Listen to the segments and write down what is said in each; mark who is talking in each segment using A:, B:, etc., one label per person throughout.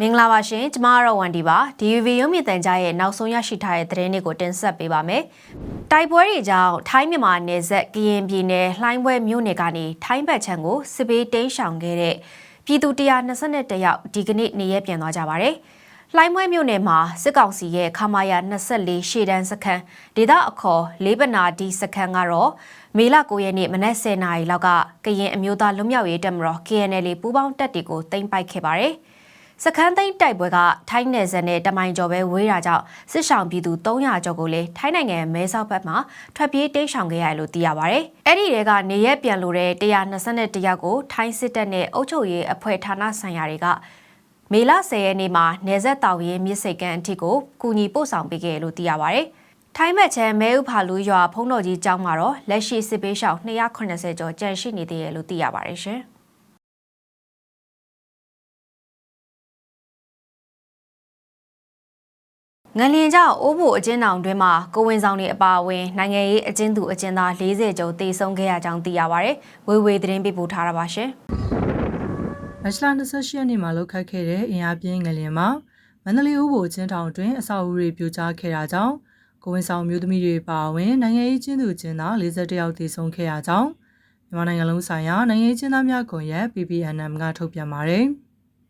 A: မင်္ဂလာပါရှင်ကျမကတော့ဝန်ဒီပါ DUV ရုံးမြင့်တန်ကြားရဲ့နောက်ဆုံးရရှိထားတဲ့သတင်းတွေကိုတင်ဆက်ပေးပါမယ်တိုက်ပွဲတွေကြောင့်ထိုင်းမြန်မာနယ်စပ်ကရင်ပြည်နယ်လှိုင်းဘွဲမြို့နယ်ကနေထိုင်းဘက်ခြမ်းကိုစစ်ပေးတိမ်းရှောင်ခဲ့တဲ့ပြည်သူ121ယောက်ဒီကနေ့နေရက်ပြန်သွားကြပါတယ် လှိုင်းဘွဲမြို့နယ်မှာစစ်ကောင်စီရဲ့ခမာယာ24ရှေ့တန်းစခန်းဒေသအခေါ်လေးပနာဒီစခန်းကတော့မေလ9ရက်နေ့မနက်10:00နာရီလောက်ကကရင်အမျိုးသားလွတ်မြောက်ရေးတပ်မတော် KNL ပူးပေါင်းတပ်တွေကိုတင်ပိုက်ခဲ့ပါတယ်။စခန်းသိမ်းတိုက်ပွဲကထိုင်းနယ်စပ်နဲ့တမိုင်ကျော်ပဲဝေးတာကြောင့်စစ်ဆောင်ပြည်သူ300ကျော်ကိုလည်းထိုင်းနိုင်ငံမဲဆောက်ဘက်မှာထွက်ပြေးတိမ်းရှောင်ခဲ့ရတယ်လို့သိရပါဗျ။အဲ့ဒီတဲကနေရက်ပြန်လို့တဲ့121ယောက်ကိုထိုင်းစစ်တပ်နဲ့အုပ်ချုပ်ရေးအဖွဲ့ဌာနဆိုင်ရာတွေက မေလ10ရက်နေ့မှာနေဆက်တောင်ရင်မြစ်စိတ်ကန်အထိကိုကူညီပို့ဆောင်ပေးခဲ့တယ်လို့သိရပါဗျ။ထိုင်းဘက်ချမ်းမဲဥဖာလူရွာဖုံးတော်ကြီးကျောင်းမှာတော့လက်ရှိစစ်ပေးရှောင်280ကျော်ကြန့်ရှိနေသေးတယ်လို့သိရပါတယ်ရှင်။ငလင်ကြောင့်အိုးဘိုအကျဉ်းတောင်တွင်းမှာကိုဝင်ဆောင်တွေအပါအဝင်နိုင်ငံရေးအကျဉ်းသူအကျဉ်းသား40ကျော်တေဆုံးခဲ့ရကြောင်းသိရပါဗျ။ဝေဝေသတင်းပေးပို့ထားတာပါရှင်
B: မတ်လ28ရက်နေ့မှာလောက်ခတ်ခဲ့တဲ့အင်အားပြင်းငလျင်မှာမန္တလေးဥပိုလ်ချင်းထောင်တွင်အဆောက်အဦတွေပြိုကျခဲ့တာကြောင့်ကိုဝင်ဆောင်မျိုးသမီးတွေပါဝင်နိုင်ငံရေးချင်းသူချင်းသား41ယောက်သေဆုံးခဲ့ရကြောင်းမြန်မာနိုင်ငံလုံးဆိုင်ရာနိုင်ငံရေးချင်းသားများကွန်ရက် PPNM ကထုတ်ပြန်ပါတယ်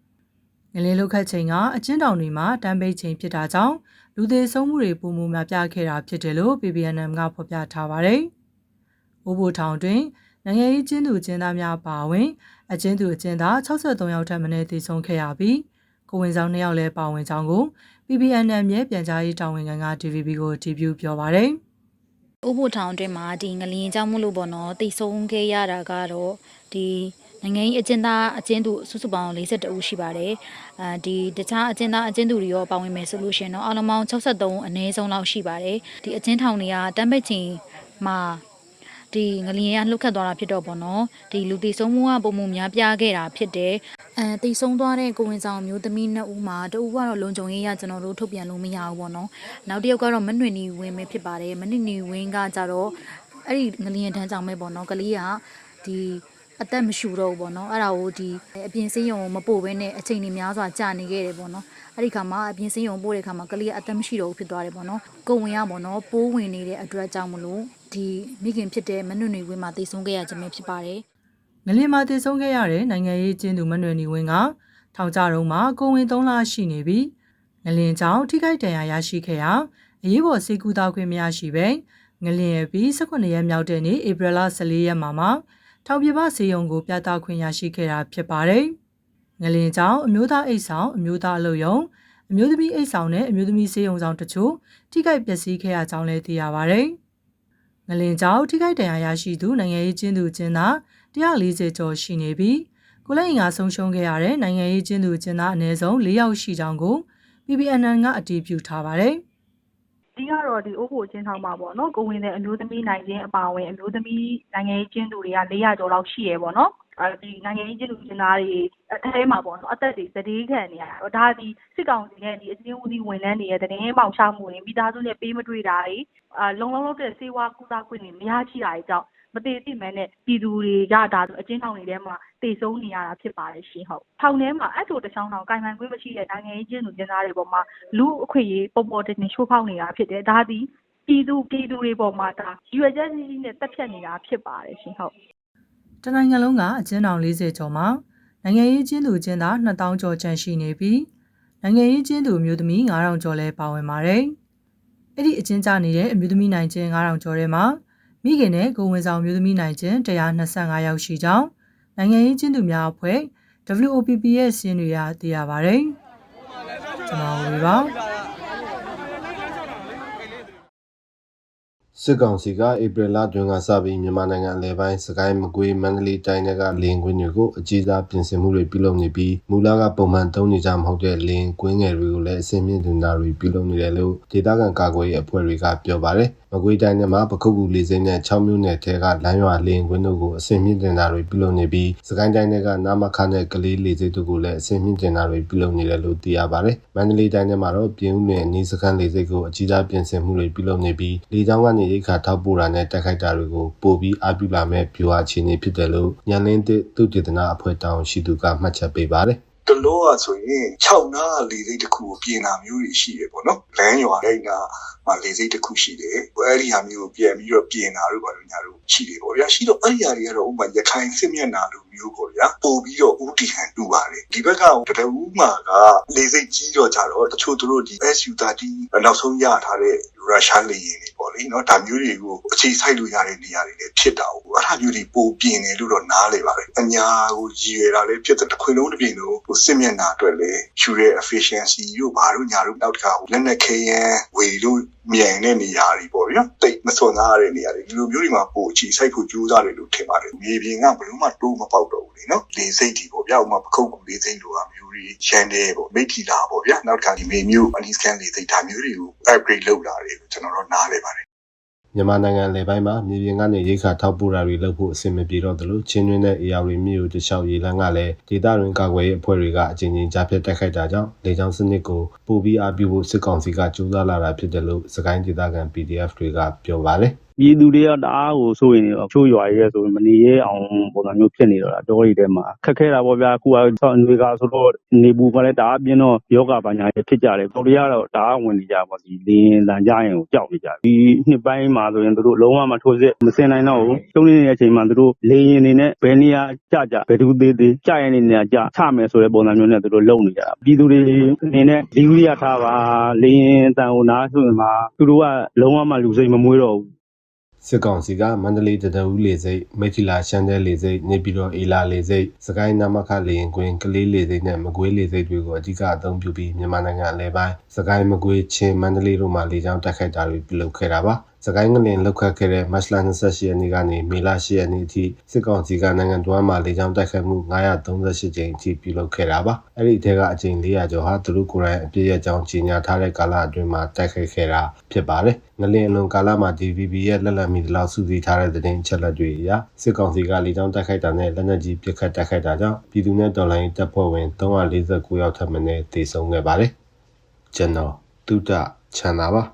B: ။ငလျင်လောက်ခတ်ချိန်ကအချင်းတောင်တွေမှာတမ်းပိတ်ချိန်ဖြစ်တာကြောင့်လူသေးဆုံးမှုတွေပုံမှုများပြခဲ့တာဖြစ်တယ်လို့ PPNM ကဖော်ပြထားပါတယ်။ဥပိုလ်ထောင်တွင်နိုင်ငံရေးချင်းသူချင်းသားများပါဝင် အကျဉ်းသူအကျဉ်းသား63ယောက်ထပ်မံတည်ဆုံခဲ့ရပြီးကိုဝင်ဆောင်2ယောက်လည်းပါဝင်ကြောင်းကို PPNM ရဲ့ပြန်ကြားရေးတာဝန်ခံက TVB ကိုတည်ပြုပြောပါရယ်
C: ဥဖို့ထောင်အတွင်းမှာဒီငလျင်ကြောင့်မလို့ပေါ့နော်တိတ်ဆုံးခဲ့ရတာကတော့ဒီနိုင်ငံရေးအကျဉ်းသားအကျဉ်းသူစုစုပေါင်း42ဦးရှိပါတယ်။အဲဒီတခြားအကျဉ်းသားအကျဉ်းသူတွေရောပါဝင်မယ်ဆိုလို့ရှိရင်တော့အလုံးပေါင်း63အနည်းဆုံးလောက်ရှိပါတယ်။ဒီအကျဉ်းထောင်တွေကတမ်းပိတ်ချိန်မှာ ဒီငလျင်ကလှုပ်ခတ်သွားတာဖြစ်တော့ပေါ့နော်ဒီလူတည်ဆုံးမှုကပုံမှုများပြားခဲ့တာဖြစ်တယ်အဲတည်ဆုံးသွားတဲ့ကိုဝင်ဆောင်မျိုးသမီးနှစ်ဦးမှာတဦးကတော့လုံခြုံရေးရကျွန်တော်တို့ထုတ်ပြန်လို့မရဘူးပေါ့နော်နောက်တစ်ယောက်ကတော့မနှွေနီဝင်းပဲဖြစ်ပါတယ်မနှွေနီဝင်းကကြတော့အဲ့ဒီငလျင်ထမ်းကြောင်ပဲပေါ့နော်ကလေးကဒီ အသက်မရှူတော့ဘူးပေါ့နော်အဲ့ဒါကိုဒီအပြင်စင်းရုံမပို့ဘဲနဲ့အချိန်ကြီးများစွာကြာနေခဲ့တယ်ပေါ့နော်အဲ့ဒီခါမှာအပြင်စင်းရုံပို့တဲ့ခါမှာကလေးကအသက်မရှိတော့ဘူးဖြစ်သွားတယ်ပေါ့နော်ကိုဝင်ရပေါ့နော်ပိုးဝင်နေတဲ့အတွက်ကြောင့်မလို့ဒီမိခင်ဖြစ်တဲ့မနှွနေဝင်းမှာတည်ဆုံးခဲ့ရခြင်းပဲဖြစ်ပါတယ်
B: ငလျင်မှာတည်ဆုံခဲ့ရတဲ့နိုင်ငံရေးကျင်းသူမနွယ်နီဝင်းကထောင်ကြတုံးမှာကိုဝင်3လရှိနေပြီးငလျင်ကြောင့်ထိခိုက်ဒဏ်ရာရရှိခဲ့ရာအရေးပေါ်စေကူတာခွင့်မရရှိပဲငလျင်ပြီး18ရက်မြောက်တဲ့နေ့ဧပြီလ14ရက်မှာမှ ထောင်ပြပစေယုံကို ပြသခွင့်ရရှိခဲ့တာဖြစ်ပါတယ်။ငလျင်ကြောင့်အမျိုးသားအိတ်ဆောင်အမျိုးသားအလုပ်ယုံအမျိုးသမီးအိတ်ဆောင်နဲ့အမျိုးသမီးစေယုံဆောင်တချို့ထိခိုက်ပျက်စီးခဲ့ရကြောင်းလည်းသိရပါတယ်။ငလင်ကြောင့်ထိခိုက်ဒဏ်ရာရရှိသူနိုင်ငံရေးကျင်းသူကျင်းသား140ကျော်ရှိနေပြီးကိုလက်အင်ကဆုံးရှုံးခဲ့ရတဲ့နိုင်ငံရေးကျင်းသူကျင်းသားအနည်းဆုံး4ယောက်ရှိကြောင်းကို PPNN ကအတည်ပြုထားပါတယ်။
D: ဒီကတော့ ဒီ အိုးဖို့ချင်းထောင်းမှာပေါ့နော် ကိုဝင်တဲ့အမျိုးသမီးနိုင်ချင်း အပါဝင် အမျိုးသမီး နိုင်ငံရေးကျင်းသူတွေက400ကျော်လောက် ရှိရပေါ့နော်အဲဒီ နိုင်ငံရေးကျင်းသူကျင်းသားတွေ အထဲမှာပေါ့နော် အသက်တွေသတိခံနေရတော့ဒါဒီစစ်ကောင်စီနဲ့ဒီအစင်းဦးစီး ဝန်ထမ်းတွေရဲ့တရင်ပေါင်ချမှုတွေ မိသားစုနဲ့ ပေးမတွေ့တာတွေအာလုံလုံလောက်တဲ့စေဝါကုသခွင့်တွေ မရရှိတာတွေကြောင့် မတည်သိမဲ့နဲ့ပြည်သူတွေကဒါအချင်းထောင်တွေထဲမှာတည်ဆုံးနေရတာဖြစ်ပါတယ်ရှင်ဟုတ်ထောင်ထဲမှာအဲ့လိုတချောင်းထောင်ကင်မှန်ခွင့်မရှိတဲ့နိုင်ငံရေးကျင်းသူကျင်းသားတွေပေါ်မှာလူအခွင့်အရေးပေါ်ပေါ်တင်တင်ချိုးဖောက်နေတာဖြစ်တယ်ဒါဒီပြည်သူပြည်သူတွေပေါ်မှာဒါရွယ်ချက်ရှိရှိနဲ့တက်ဖြတ်နေတာဖြစ်ပါတယ်ရှင်ဟုတ်
B: တနိုင်ငံလုံးကအကျဉ်းထောင်40ကျော်မှာနိုင်ငံရေးကျင်းသူကျင်းသား2000ကျော်ကျန်ရှိနေပြီးနိုင်ငံရေးကျင်းသူအမျိုးသမီး9000ကျော်လည်းပါဝင်ပါတယ်။အဲ့ဒီအကျဉ်းချနေတဲ့အမျိုးသမီးနိုင်ကျင်း9000ကျော်ထဲမှာ မိခင်နဲ့ကိုဝင်ဆောင်အမျိုးသမီးနိုင်ကျင်း125ယောက်ရှိကြောင်းနိုင်ငံရေးကျင်းသူများအဖွဲ့ WOPP ရဲ့စီးရင်တွေကသိရပါတယ်။ကျွန်တော်ဝေပါ
E: စစ်ကောင်စီကဧပြီလတွင်ကစပြီးမြန်မာနိုင်ငံအလဲပိုင်းစကိုင်းမကွေးမန္တလေးတိုင်းတွေကလင်းကွင်းတွေကိုအကြီးစားပြင်ဆင်မှုတွေပြုလုပ်နေပြီးမူလကပုံမှန်သုံးနေကြမဟုတ်တဲ့လင်းကွင်းငယ်တွေကိုလည်းအစင်းမြင့်တင်တာတွေပြုလုပ်နေတယ်လို့ဒေသခံကာကွယ်ရေးအဖွဲ့တွေကပြောပါတယ်။ မမကွေးတိုင်းထဲမှာပခုတ်ကူလေးစိမ်းနဲ့6မြို့နယ်ထဲကလမ်းရွာလင်းကွင်းတို့ကိုအစင်မြင့်တင်တာတွေပြုလုပ်နေပြီးစကိုင်းတိုင်းထဲကနာမခနဲ့ကလေးလေးစိတ်တို့ကိုလည်းအစင်မြင့်တင်တာတွေပြုလုပ်နေတယ်လို့သိရပါတယ်။မန္တလေးတိုင်းထဲမှာတော့ပြည်ဦးနယ်အနီးစခန်းလေးစိတ်ကိုအကြီးအပြင်ဆင်မှုတွေပြုလုပ်နေပြီးလေကြောင်းကနေရိတ်ခါထောက်ပို့တာနဲ့တိုက်ခိုက်တာတွေကိုပို့ပြီးအပြုလာမဲ့ဗျူဟာအခြေအနေဖြစ်တယ်လို့ညံလင်းတဲ့သူတည်တနာအဖွဲ့တောင်ရှိသူကမှတ်ချက်ပေးပါတယ်။
F: တလောကဆိုရင်6နာလေစိတ်တစ်ခုကိုပြင်တာမျိုးတွေရှိတယ်ပေါ့နော်လမ်းရွာတိုင်းနာ မှာလေစိတ်တစ်ခုရှိတယ်အဲ့ဒီဟာမျိုးကိုပြန်ပြီးတော့ပြင်တာတို့ဘာလို့ညာတို့ရှိတယ်ပေါ့ဗျာရှိတော့အဲ့ဒီဟာတွေကတော့ဥပမာရခိုင်စစ်မျက်နှာလိုမျိုးပေါ့ဗျာပို့ပြီးတော့ဥတီဟန်တူပါတယ်ဒီဘက်ကတရဦးမှာကလေစိတ်ကြီးတော့ကြတော့တချို့တို့ဒီ SU30 နောက်ဆုံးရထားတဲ့ရုရှားလေယာဉ်တွေပေါ့လေနော်ဒါမျိုးတွေကိုအခြေစိုက်လို့ရတဲ့နေရာတွေလည်းဖြစ်တာဟုတ်အဲ့ဒါမျိုးတွေပိုပြင်တယ်လို့တော့နားလေပါတယ်အညာကိုရည်ရွယ်တာလည်းဖြစ်တဲ့တစ်ခွေလုံးတစ်ပြင်လုံးဟိုစစ်မျက်နှာအတွက်လည်းယူတဲ့ efficiency တို့ဘာလို့ညာတို့နောက်တစ်ခါလက်နက်ခဲယမ်းဝေလို့ မြန်တဲ့နေရာတွေပေါ့ဗျာတိတ်မစွန်သားတဲ့နေရာတွေဒီလိုမျိုးတွေမှာပိုအခြေစိုက်ဖို့ကြိုးစားတယ်လို့ထင်ပါတယ်မြေပြင်ကဘယ်လို့မှတိုးမပေါက်တော့ဘူးလေနော်လေစိတ်ဒီပေါ့ဗျာဥမာပခုတ်ကူလေစိတ်လိုဟာမျိုးတွေရန်တယ်ပေါ့မိထီလာပေါ့ဗျာနောက်တစ်ခါဒီမေမျိုးအနီစကန်လေစိတ်ဒါမျိုးတွေကို upgrade လုပ်လာတယ်လို့ကျွန်တော်တို့နားလည်ပါတယ်
E: မြန်မာနိုင်ငံလေပိုင်းမှာမြေပြင်ကနေရိတ်ခါထောက်ပို့တာတွေလုပ်ဖို့အဆင်မပြေတော့သလိုချင်းတွင်းတဲ့အေယာရီမြို့တလျှောက်ရေလမ်းကလည်းဒေသတွင်းကာကွယ်ရေးအဖွဲ့တွေကအကြိမ်ကြိမ်ကြားဖြတ်တိုက်ခိုက်တာကြောင့်လေကြောင်းစနစ်ကိုပိုပြီးအားပြုဖို့စစ်ကောင်စီကကြိုးစားလာတာဖြစ်တယ်လို့စကိုင်းဒေသခံ PDF တွေကပြောပါတယ်
G: ပြည်သူတွေကတအားကိုစိုးရင်တော့ချိုးရွာရဲဆိုရင်မနေရဲအောင်ပုံစံမျိုးဖြစ်နေတော့တာတောရီထဲမှာခက်ခဲတာပေါ့ဗျာအခုကတော့နေကဆိုတော့နေပူကလည်းတအားပြင်းတော့ယောဂဘာညာတွေဖြစ်ကြတယ်ပေါ်ရီကတော့တအားဝင်နေကြပါစီလင်းလန်ကြရင်ကိုကြောက်နေကြဒီနှစ်ပိုင်းမှာဆိုရင်တို့လုံးဝမထိုးစစ်မစင်နိုင်တော့ဘူးကျုံနေတဲ့အချိန်မှာတို့လေရင်နေနဲ့ဘယ်နေရာကြကြဘယ်သူသေးသေးကြရင်နေနေရာကြချမယ်ဆိုတဲ့ပုံစံမျိုးနဲ့တို့လုံနေကြတာပြည်သူတွေအနေနဲ့ဒီဝိရထားပါလေရင်တန်ဟိုနားဆိုရင်မှာသူတို့ကလုံးဝမလူစိတ်မမွေးတော့ဘူး
E: စစ်ကောင်စီကမန္တလေးတဒဦးလေစိတ်မိထီလာရှမ်းတဲလေစိတ်နေပြည်တော်အေလာလေစိတ်စကိုင်းနမခလေရင်ကွင်းကလေးလေစိတ်နဲ့မကွေးလေစိတ်တွေကိုအဓိကအသုံးပြုပြီးမြန်မာနိုင်ငံအလဲပိုင်းစကိုင်းမကွေးချင်းမန္တလေးတို့မှာလေကြောင်းတိုက်ခိုက်တာတွေပြုလုပ်ခဲ့တာပါ စကိုင်းငလင်လောက်ခတ်ခဲ့တဲ့မတ်လ28ရက်နေ့ကနေမေလ10ရက်နေ့အထိစစ်ကောင်စီကနိုင်ငံတော်မှာလေကြောင်းတိုက်ခိုက်မှု938ကြိမ်အထိပြုလုပ်ခဲ့တာပါအဲ့ဒီအထက်ကအကြိမ်400ကျော်ဟာသူတို့ကိုယ်တိုင်အပြည့်အကြောင်းကြီးညာထားတဲ့ကာလအတွင်းမှာတိုက်ခိုက်ခဲ့တာဖြစ်ပါတယ်ငလင်အလွန်ကာလမှာ DVB ရဲ့လက်လက်မီတလောက်စုစည်းထားတဲ့သတင်းအချက်လက်တွေအရစစ်ကောင်စီကလေကြောင်းတိုက်ခိုက်တာနဲ့လက်နက်ကြီးပစ်ခတ်တိုက်ခိုက်တာကြောင့်ပြည်သူနဲ့တော်လှန်ရေးတပ်ဖွဲ့ဝင်349ယောက်ထပ်မံတေဆုံးခဲ့ပါတယ်ကျွန်တော်တုဒ္ဒချန်တာပါ